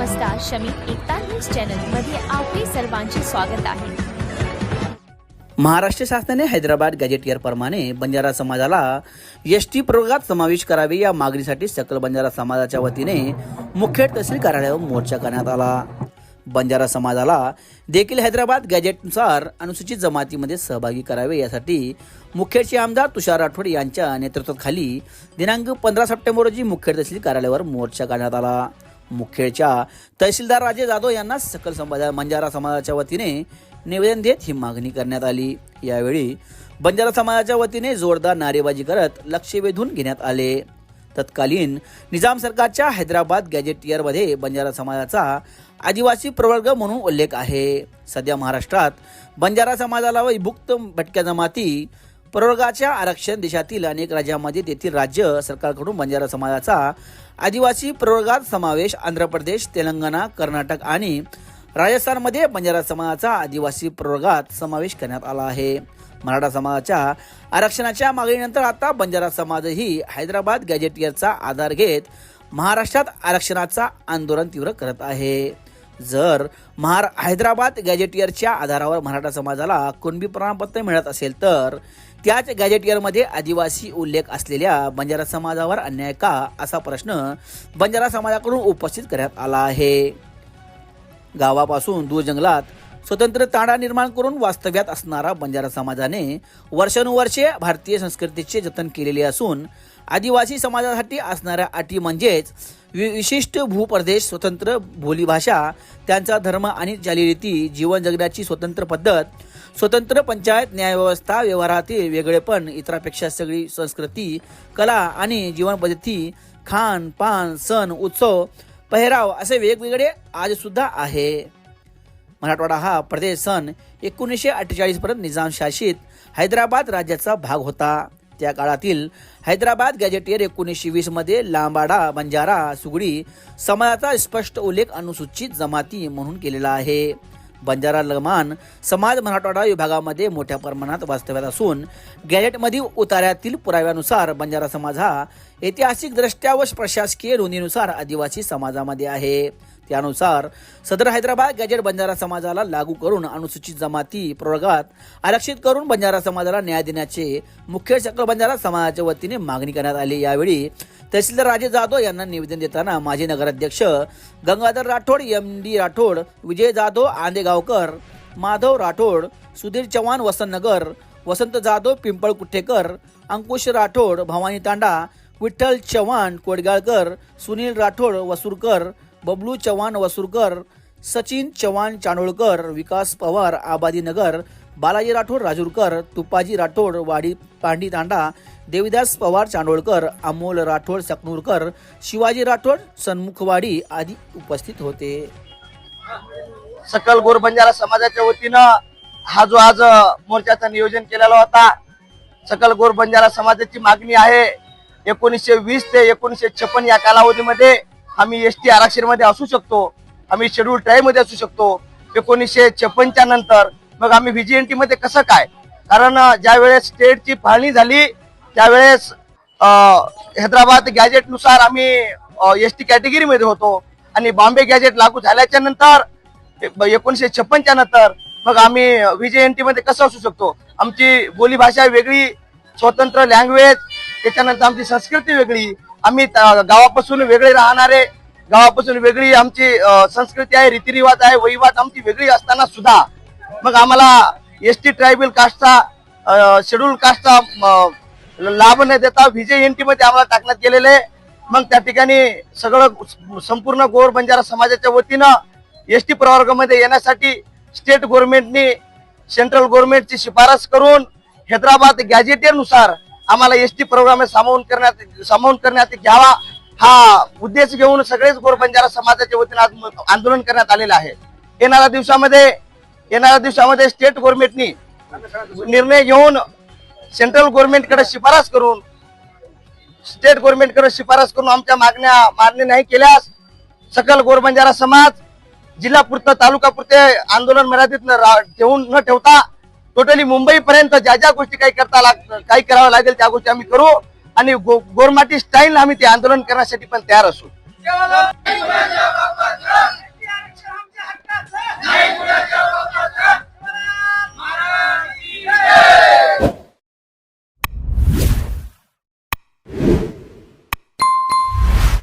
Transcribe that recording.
नमस्कार शमी एकता न्यूज चॅनलमध्ये आपले सर्वांचे स्वागत आहे. महाराष्ट्र शासनाने हैदराबाद गॅजेटियरप्रमाणे बंजारा समाजाला एस टी प्रवर्गात समावेश करावे या मागणीसाठी सकल बंजारा समाजाच्या वतीने मुखेड तहसील कार्यालयावर मोर्चा करण्यात आला. बंजारा समाजाला देखील हैदराबाद गॅजेटनुसार अनुसूचित जमातीमध्ये सहभागी करावे यासाठी मुखेडचे आमदार तुषार राठोड यांच्या नेतृत्वाखाली दिनांक पंधरा सप्टेंबर रोजी मुखेड तहसील कार्यालयावर मोर्चा काढण्यात आला. मुखेडच्या तहसीलदार राजे जाधव यांना सकल समाजा बंजारा समाजाच्या वतीने निवेदन देत ही मागणी करण्यात आली. यावेळी बंजारा समाजाच्या वतीने जोरदार नारेबाजी करत लक्ष वेधून घेण्यात आले. तत्कालीन निजाम सरकारच्या हैदराबाद गॅजेटियरमध्ये बंजारा समाजाचा आदिवासी प्रवर्ग म्हणून उल्लेख आहे. सध्या महाराष्ट्रात बंजारा समाजाला व विभुक्त भटक्या जमाती प्रवर्गाच्या आरक्षण देशातील अनेक राज्यांमध्ये तेथील राज्य सरकारकडून बंजारा समाजाचा आदिवासी प्रवर्गात समावेश आंध्र प्रदेश तेलंगणा कर्नाटक आणि राजस्थानमध्ये बंजारा समाजाचा आदिवासी प्रवर्गात समावेश करण्यात आला आहे. मराठा समाजाच्या आरक्षणाच्या मागणीनंतर आता बंजारा समाजही हैदराबाद गॅजेटियरचा आधार घेत महाराष्ट्रात आरक्षणाचा आंदोलन तीव्र करत आहे. जर महार हैदराबाद गॅजेटियरच्या आधारावर मराठा समाजाला कुणबी प्रमाणपत्र मिळत असेल तर त्याच गॅजेटियरमध्ये आदिवासी उल्लेख असलेल्या बंजारा समाजावर अन्याय का असा प्रश्न बंजारा समाजाकडून उपस्थित करण्यात आला आहे. गावापासून दूर जंगलात स्वतंत्र तांडा निर्माण करून वास्तव्यात असणारा बंजारा समाजाने वर्षानुवर्षे भारतीय संस्कृतीचे जतन केलेले असून आदिवासी समाजासाठी असणाऱ्या अटी म्हणजेच वि- विशिष्ट भूप्रदेश स्वतंत्र बोलीभाषा त्यांचा धर्म आणि चालीरीती जीवन जगण्याची स्वतंत्र पद्धत स्वतंत्र पंचायत न्यायव्यवस्था व्यवहारातील वेगळेपण इतरांपेक्षा सगळी संस्कृती कला आणि जीवनपद्धती खान पान सण उत्सव पेहराव असे वेगवेगळे आजसुद्धा आहे. मराठवाडा हा प्रदेश सन एकोणीसशे अठ्ठेचाळीसपर्यंत निजाम शासित हैदराबाद राज्याचा भाग होता. त्या काळातील हैदराबाद गॅजेटियर एकोणीसशे वीसमध्ये लांबाडा बंजारा सुगडी समाजाचा स्पष्ट उल्लेख अनुसूचित जमाती म्हणून केलेला आहे. बंजारा लमान समाज मराठवाडा विभागामध्ये मोठ्या प्रमाणात वास्तव्यात असून गॅजेटमधील उतार्यातील पुराव्यानुसार बंजारा समाज हा ऐतिहासिक दृष्ट्या व प्रशासकीय नोंदीनुसार आदिवासी समाजामध्ये आहे. त्यानुसार सदर हैदराबाद गॅजेट बंजारा समाजाला लागू करून अनुसूचित जमाती प्रवर्गात आरक्षित करून बंजारा समाजाला न्याय देण्याचे मुख्य सकल बंजारा समाजाच्या वतीने मागणी करण्यात आली. यावेळी तहसीलदार राजे जाधव यांना निवेदन देताना माजी नगराध्यक्ष Gangadhar Rathod M D Rathod Vijay Jadhav Andegaonkar Madhav Rathod Sudhir Chavan Vasantnagar Vasant Jadhav Pimpalkuthekar अंकुश राठोड भवानी तांडा विठ्ठल चव्हाण कोडगाळकर सुनील राठोड वसुरकर बबलू चव्हाण वसुरकर सचिन चव्हाण चांडोळकर विकास पवार आबादीनगर बालाजी राठोड राजूरकर तुपाजी राठोड वाडी पांडी तांडा देविदास पवार चांडोळकर अमोल राठोड सकनूरकर शिवाजी राठोड सन्मुखवाडी आदी उपस्थित होते. सकल गोर बंजारा समाजाच्या वतीनं हा जो आज मोर्चाचं नियोजन केलेला होता सकल गोर बंजारा समाजाची मागणी आहे. एकोणीसशे वीस ते एकोणीसशे छप्पन या कालावधीमध्ये आम्ही एस टी आरक्षणमध्ये असू शकतो आम्ही शेड्यूल ट्राईबमध्ये असू शकतो. एकोणीसशे छप्पनच्या नंतर मग आम्ही व्हीजीएनटी मध्ये कसं काय? कारण ज्यावेळेस ज्या वेळेस स्टेटची फाळणी झाली त्यावेळेस हैदराबाद गॅजेटनुसार आम्ही एस टी कॅटेगरीमध्ये होतो. आणि बॉम्बे गॅजेट लागू झाल्याच्यानंतर एकोणीसशे छप्पनच्या नंतर मग आम्ही व्हीजेएनटी मध्ये कसं असू शकतो? आमची बोलीभाषा वेगळी स्वतंत्र लँग्वेज त्याच्यानंतर आमची संस्कृती वेगळी आम्ही त- गावापासून वेगळे राहणारे गावापासून वेगळी आमची संस्कृती आहे रीतिरिवाज आहे वहिवाट आमची वेगळी असताना सुद्धा मग आम्हाला एस टी ट्रायबल कास्टचा शेड्यूल कास्टचा लाभ न देता व्हीजेएनटी मध्ये आम्हाला टाकण्यात गेलेले आहे. मग त्या ठिकाणी सगळं संपूर्ण गोर बंजारा समाजाच्या वतीनं एस टी प्रवर्गामध्ये येण्यासाठी स्टेट गव्हर्नमेंटनी सेंट्रल गव्हर्नमेंटची शिफारस करून हैदराबाद गॅजेटेनुसार आम्हाला एस टी प्रोग्राम सामावून करण्यात सामावून करण्यात घ्यावा. हा उद्देश घेऊन सगळेच गोर बंजारा समाजाच्या वतीने आज आंदोलन करण्यात आलेलं आहे. येणाऱ्या दिवसामध्ये येणाऱ्या दिवसामध्ये स्टेट गव्हर्नमेंटनी निर्णय घेऊन सेंट्रल गव्हर्नमेंटकडे शिफारस करून स्टेट गव्हर्नमेंटकडे शिफारस करून आमच्या मागण्या मान्य नाही केल्यास सकल गोरबंजारा समाज जिल्हापुरतं तालुकापुरते आंदोलन मर्यादित न रा- ठेवून न ठेवता टोटली मुंबईपर्यंत ज्या ज्या गोष्टी काही करता लाग काही कराव्या लागेल त्या गोष्टी आम्ही करू आणि गोरमाटी स्टाईल आम्ही ते आंदोलन करण्यासाठी पण तयार असू.